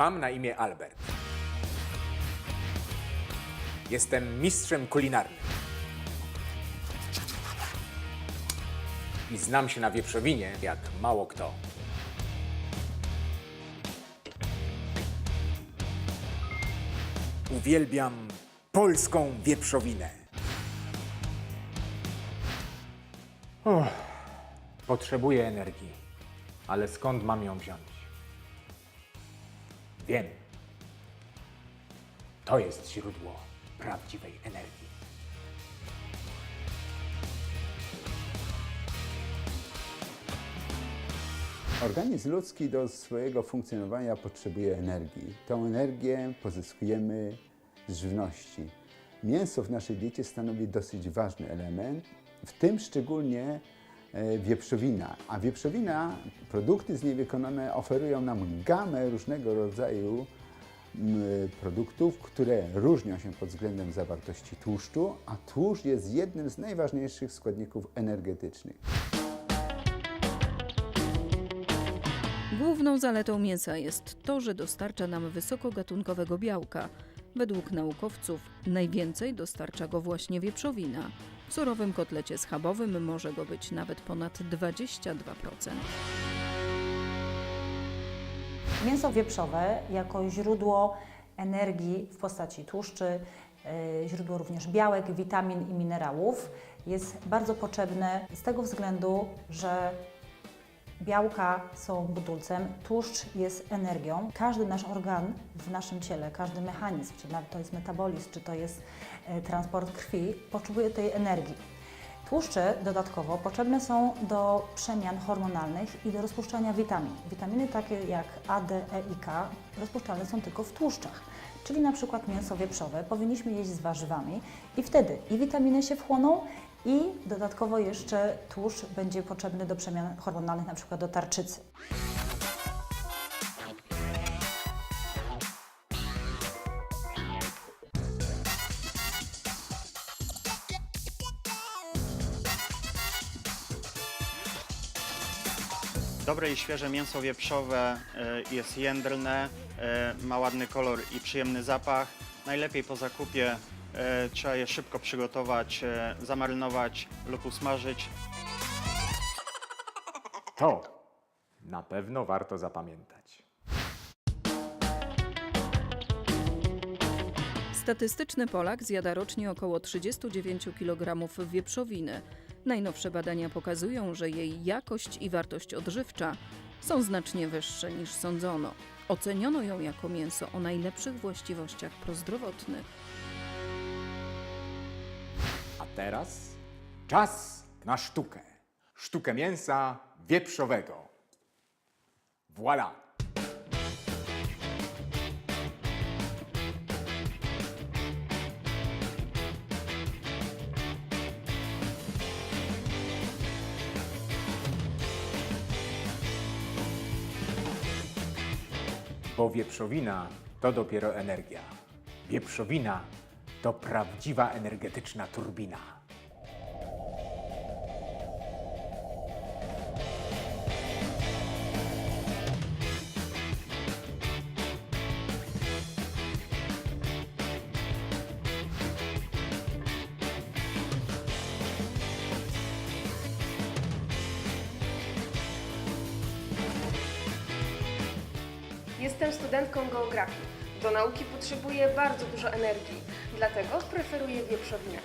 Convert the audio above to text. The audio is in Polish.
Mam na imię Albert. Jestem mistrzem kulinarnym. I znam się na wieprzowinie jak mało kto. Uwielbiam polską wieprzowinę. Uff, potrzebuję energii, ale skąd mam ją wziąć? Wiem. To jest źródło prawdziwej energii. Organizm ludzki do swojego funkcjonowania potrzebuje energii. Tą energię pozyskujemy z żywności. Mięso w naszej diecie stanowi dosyć ważny element, w tym szczególnie wieprzowina. A wieprzowina, produkty z niej wykonane oferują nam gamę różnego rodzaju produktów, które różnią się pod względem zawartości tłuszczu, a tłuszcz jest jednym z najważniejszych składników energetycznych. Główną zaletą mięsa jest to, że dostarcza nam wysokogatunkowego białka. Według naukowców najwięcej dostarcza go właśnie wieprzowina. W surowym kotlecie schabowym może go być nawet ponad 22%. Mięso wieprzowe jako źródło energii w postaci tłuszczy, y, źródło również białek, witamin i minerałów jest bardzo potrzebne z tego względu, że białka są budulcem, tłuszcz jest energią. Każdy nasz organ w naszym ciele, każdy mechanizm, czy to jest metabolizm, czy to jest y, transport krwi, potrzebuje tej energii. Tłuszcze dodatkowo potrzebne są do przemian hormonalnych i do rozpuszczania witamin. Witaminy takie jak A, D, E i K rozpuszczalne są tylko w tłuszczach. Czyli na przykład mięso wieprzowe powinniśmy jeść z warzywami i wtedy i witaminy się wchłoną i dodatkowo jeszcze tłuszcz będzie potrzebny do przemian hormonalnych, na przykład do tarczycy. Dobre i świeże mięso wieprzowe e, jest jędrne, e, ma ładny kolor i przyjemny zapach. Najlepiej po zakupie trzeba je szybko przygotować, e, zamarynować lub usmażyć. To na pewno warto zapamiętać. Statystyczny Polak zjada rocznie około 39 kg wieprzowiny. Najnowsze badania pokazują, że jej jakość i wartość odżywcza są znacznie wyższe niż sądzono. Oceniono ją jako mięso o najlepszych właściwościach prozdrowotnych. Teraz czas na sztukę. Sztukę mięsa wieprzowego. Voila! Bo wieprzowina to dopiero energia. Wieprzowina to prawdziwa energetyczna turbina. Jestem studentką geografii. Do nauki potrzebuję bardzo dużo energii, dlatego preferuję wieprzowinę.